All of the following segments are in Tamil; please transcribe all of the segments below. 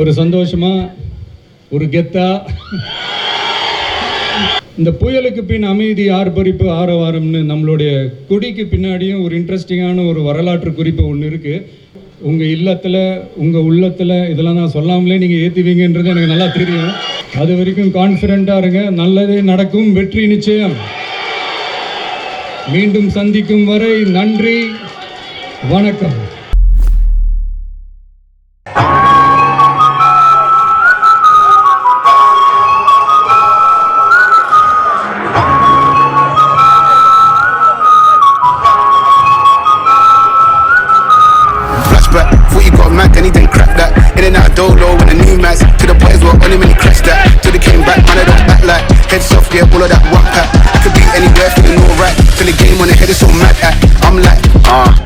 ஒரு சந்தோஷமா ஒரு கெத்தா. இந்த புயலுக்கு பின் அமைதி ஆர்ப்பரிப்பு ஆரவாரம்னு நம்மளுடைய கொடிக்கு பின்னாடியும் ஒரு இன்ட்ரெஸ்டிங்கான ஒரு வரலாற்று குறிப்பு ஒன்று இருக்கு. உங்க இல்லத்துல உங்க உள்ளத்துல இதெல்லாம் நான் சொல்லாமலே நீங்க ஏத்துவீங்கன்றது எனக்கு நல்லா தெரியும். அது வரைக்கும் கான்ஃபிடெண்ட்டாக இருங்க. நல்லதே நடக்கும். வெற்றி நிச்சயம். மீண்டும் சந்திக்கும் வரை நன்றி வணக்கம். Thought you got mad, then he didn't crack that. In and out of dolo when the new max. To the boys were on him and he crashed that. Till they came back, man, I don't back like. Heads off, yeah, all of that one pack. Could be anywhere, feeling alright. Till the game on the head is so mad at. I'm like, ah. Eyes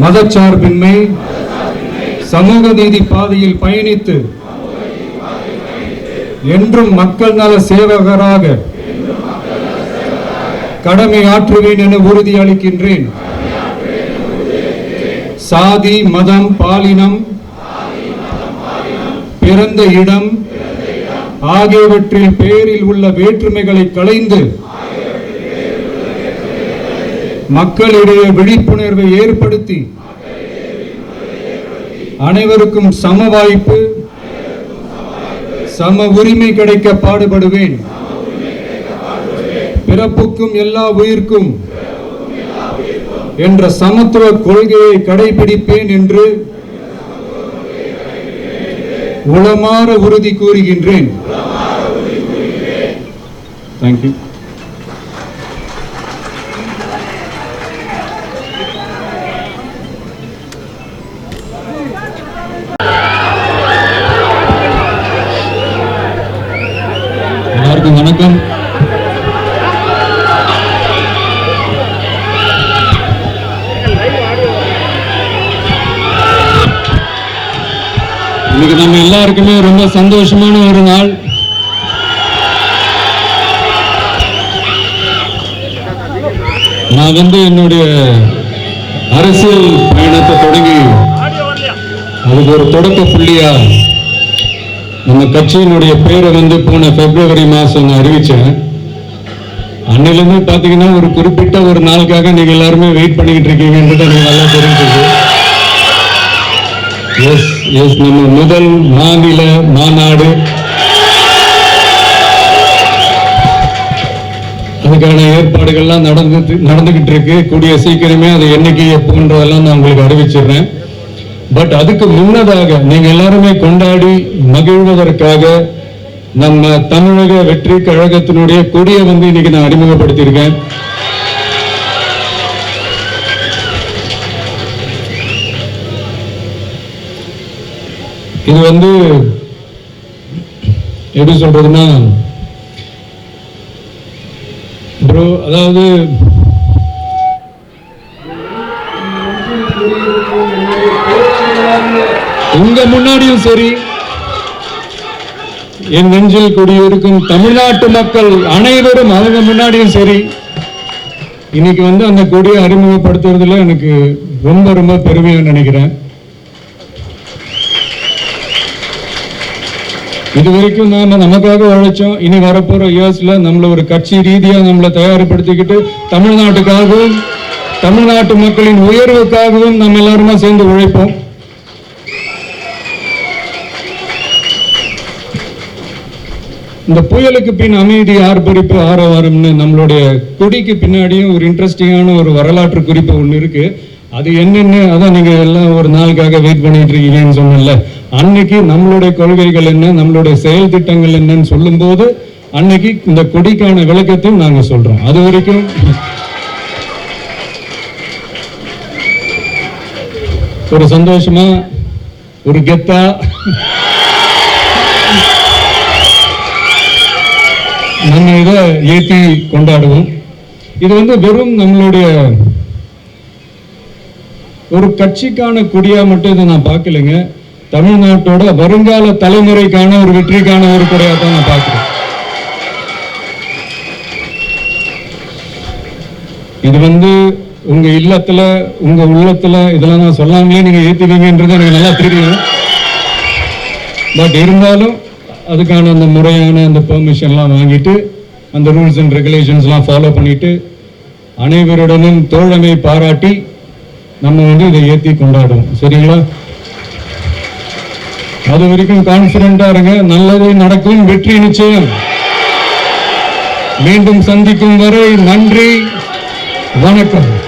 மதச்சார்பின்மை சமூக நீதி பாதையில் பயணித்து என்றும் மக்கள் நல சேவகராக கடமை ஆற்றுவேன் என உறுதியளிக்கின்றேன் சாதி மதம் பாலினம் பிறந்த இடம் ஆகியவற்றில் பெயரில் உள்ள வேற்றுமைகளை களைந்து மக்களிடையே விழிப்புணர்வை ஏற்படுத்தி அனைவருக்கும் சம வாய்ப்பு சம உரிமை கிடைக்க பாடுபடுவேன். பிறப்புக்கும் எல்லா உயிர்க்கும் என்ற சமத்துவ கொள்கையை கடைபிடிப்பேன் என்று உளமாற உறுதி கூறுகின்றேன். தேங்க்யூ வணக்கம் இன்னைக்கு நம்ம எல்லாருக்குமே ரொம்ப சந்தோஷமான ஒரு நாள். நான் வந்து என்னுடைய அரசியல் பயணத்தை தொடங்கி அதுக்கு ஒரு தொடக்க புள்ளியா நம்ம கட்சியினுடைய பேரை வந்து போன பிப்ரவரி மாதம் நான் அறிவித்தேன் அன்னிலிருந்து பார்த்தீங்கன்னா ஒரு குறிப்பிட்ட ஒரு நாளுக்காக நீங்கள் எல்லாருமே வெயிட் பண்ணிக்கிட்டு இருக்கீங்கன்றது எனக்கு நல்லா தெரிஞ்சது. எஸ் எஸ் நம்ம முதல் மாநில மாநாடு. அதுக்கான ஏற்பாடுகள்லாம் நடந்து நடந்துகிட்டு இருக்கு. கூடிய சீக்கிரமே அது என்னைக்கு எப்போன்றதெல்லாம் நான் உங்களுக்கு அறிவிச்சிடுறேன். பட் அதுக்கு முன்னதாக நீங்க எல்லாருமே கொண்டாடி மகிழ்வதற்காக நம்ம தமிழக வெற்றி கழகத்தினுடைய கொடியை வந்து இன்னைக்கு நான் அறிமுகப்படுத்தியிருக்கேன். இது வந்து எப்படி சொல்றதுன்னா ப்ரோ அதாவது உங்க முன்னாடியும் சரி என் நெஞ்சில் குடியிருக்கும் தமிழ்நாட்டு மக்கள் அனைவரும் அவங்க முன்னாடியும் சரி இன்னைக்கு வந்து அந்த கொடியை அறிமுகப்படுத்துறதுல எனக்கு ரொம்ப ரொம்ப பெருமையா நினைக்கிறேன். இது வரைக்கும் நாம நமக்காக உழைச்சோம் இனி வரப்போற இயர்ஸ்ல நம்மள ஒரு கட்சி ரீதியா நம்மளை தயார்படுத்திக்கிட்டு தமிழ்நாட்டுக்காகவும் தமிழ்நாட்டு மக்களின் உயர்வுக்காகவும் நம்ம எல்லாருமா சேர்ந்து உழைப்போம். இந்த புயலுக்கு பின் அமைதி ஆர்ப்பரிப்பு ஆரவாரம்னு நம்மளுடைய கொடிக்கு பின்னாடியும் ஒரு இன்ட்ரெஸ்டிங்கான ஒரு வரலாற்று குறிப்பு ஒன்று இருக்கு. அது என்னன்னு அதான் நீங்க எல்லாம் ஒரு நாளுக்காக வெயிட் பண்ணிட்டு இருக்கீங்கன்னு சொன்னல அன்னைக்கு நம்மளுடைய கொள்கைகள் என்ன நம்மளுடைய செயல் திட்டங்கள் என்னன்னு சொல்லும்போது அன்னைக்கு இந்த கொடிக்கான விளக்கத்தையும் நாங்க சொல்றோம். அது வரைக்கும் ஒரு சந்தோஷமா ஒரு கெத்தா நம்ம இதை ஏற்றி கொண்டாடுவோம். இது வந்து வெறும் நம்மளுடைய ஒரு கட்சிக்கான கொடியாக மட்டும் இதை நான் பார்க்கலைங்க. தமிழ்நாட்டோட வருங்கால தலைமுறைக்கான ஒரு வெற்றிக்கான ஒரு கொடையா தான் நான் பார்க்குறேன். இது வந்து உங்க இல்லத்துல உங்க உள்ளத்துல இதெல்லாம் நான் சொல்லாமலே நீங்க ஏத்துவீங்கன்றது எனக்கு நல்லா தெரியும். பட் இருந்தாலும் அதுக்கான அந்த முறையான அந்த பெர்மிஷன்லாம் வாங்கிட்டு அந்த ரூல்ஸ் அண்ட் ரெகுலேஷன்ஸ்லாம் ஃபாலோ பண்ணிட்டு அனைவருடனும் தோழமை பாராட்டி நம்ம வந்து இதை ஏற்றி கொண்டாடுவோம். சரிங்களா? அது வரைக்கும் கான்பிடண்டா இருங்க. நல்லது நடக்கும். வெற்றி நிச்சயம். மீண்டும் சந்திக்கும் வரை நன்றி வணக்கம்.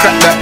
Crack that.